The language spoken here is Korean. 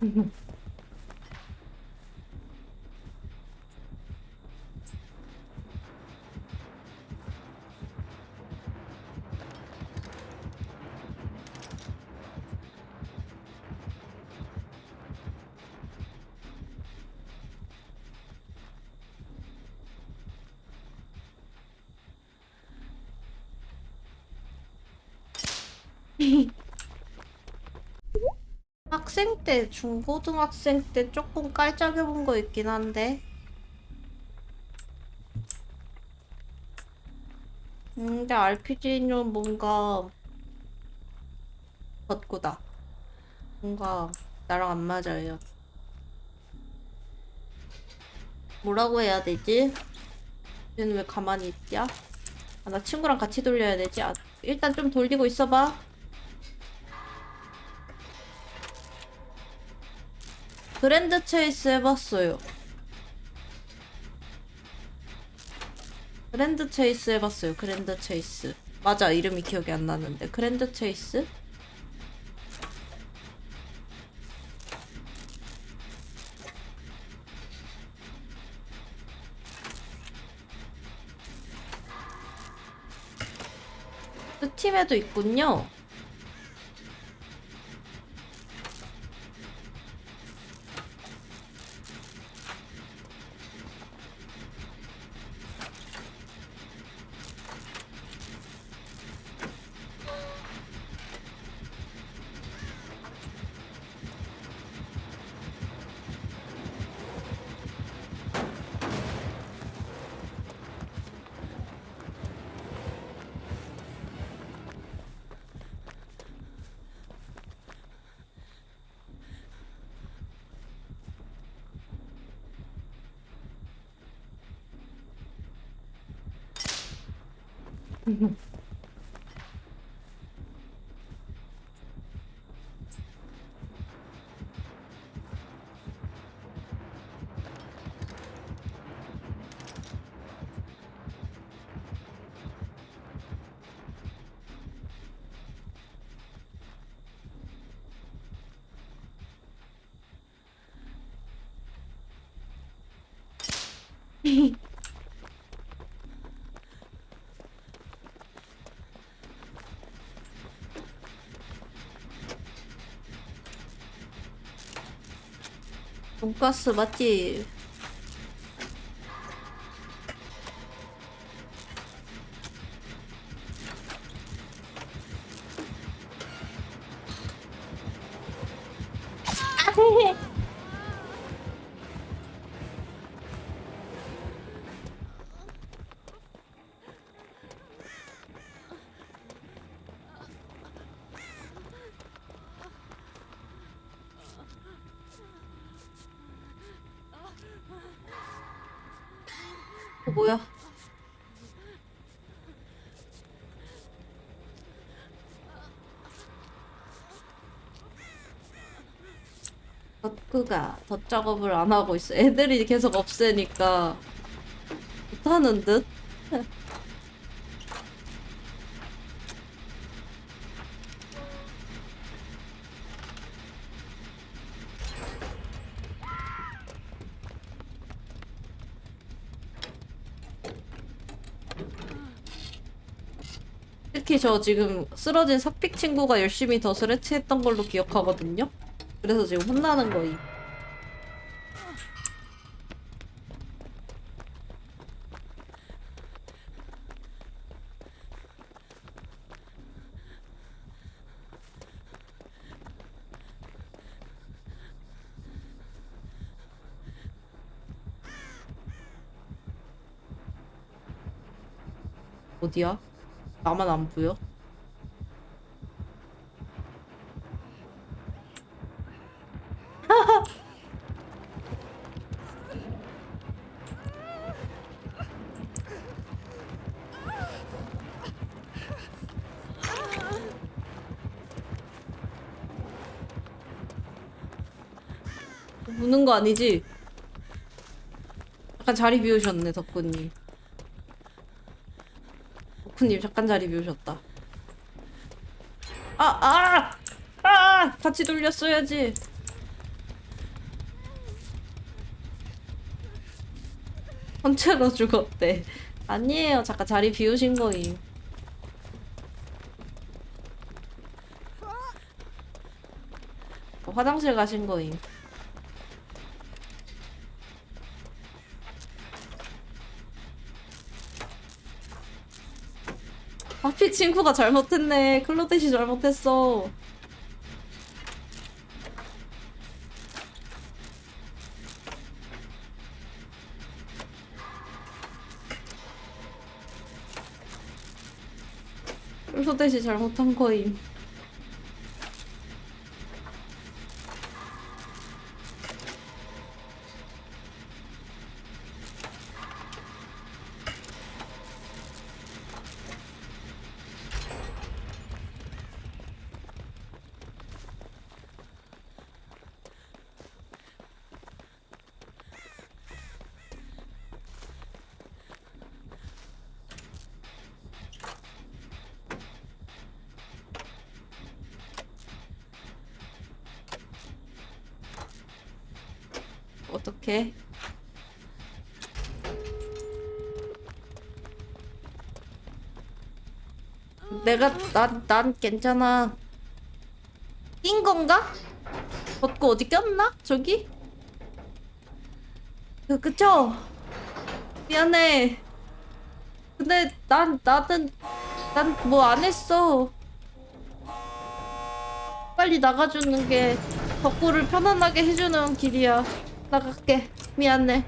Hehe 학생 때, 중고등학생 때 조금 깔짝해 본 거 있긴 한데. 음, 근데 RPG는 뭔가 덧구다. 뭔가 나랑 안 맞아요. 뭐라고 해야 되지? 얘는 왜 가만히 있냐? 아, 나 친구랑 같이 돌려야 되지? 아, 일단 좀 돌리고 있어봐. 그랜드 체이스 해봤어요. 그랜드 체이스 해봤어요. 그랜드 체이스. 맞아, 이름이 기억이 안 나는데. 그랜드 체이스? 스팀에도 있군요. Hehe 돈가스 맞지? 어, 뭐야? 덧그가 덧작업을 안 하고 있어. 애들이 계속 없애니까 못하는 듯? 특히 저 지금 쓰러진 삭픽 친구가 열심히 더 스레치 했던 걸로 기억하거든요. 그래서 지금 혼나는 거임. 어디야? 나만 안 보여? 무는 거 아니지? 약간 자리 비우셨네, 덕분님. 샤프님 잠깐 자리 비우셨다. 아, 아! 아! 같이 돌렸어야지. 선체로 죽었대. 아니에요. 잠깐 자리 비우신 거임. 어, 화장실 가신 거임. 하필 친구가 잘못했네. 클로댓이 잘못했어. 클로댓이 잘못한 거임. 어떡해? 내가 난 난 괜찮아. 낀 건가? 벗고 어디 꼈나? 저기? 그 그쵸? 미안해. 근데 난 나는 난 뭐 안 했어. 빨리 나가주는 게 덕구를 편안하게 해주는 길이야. 나갈게. 미안해.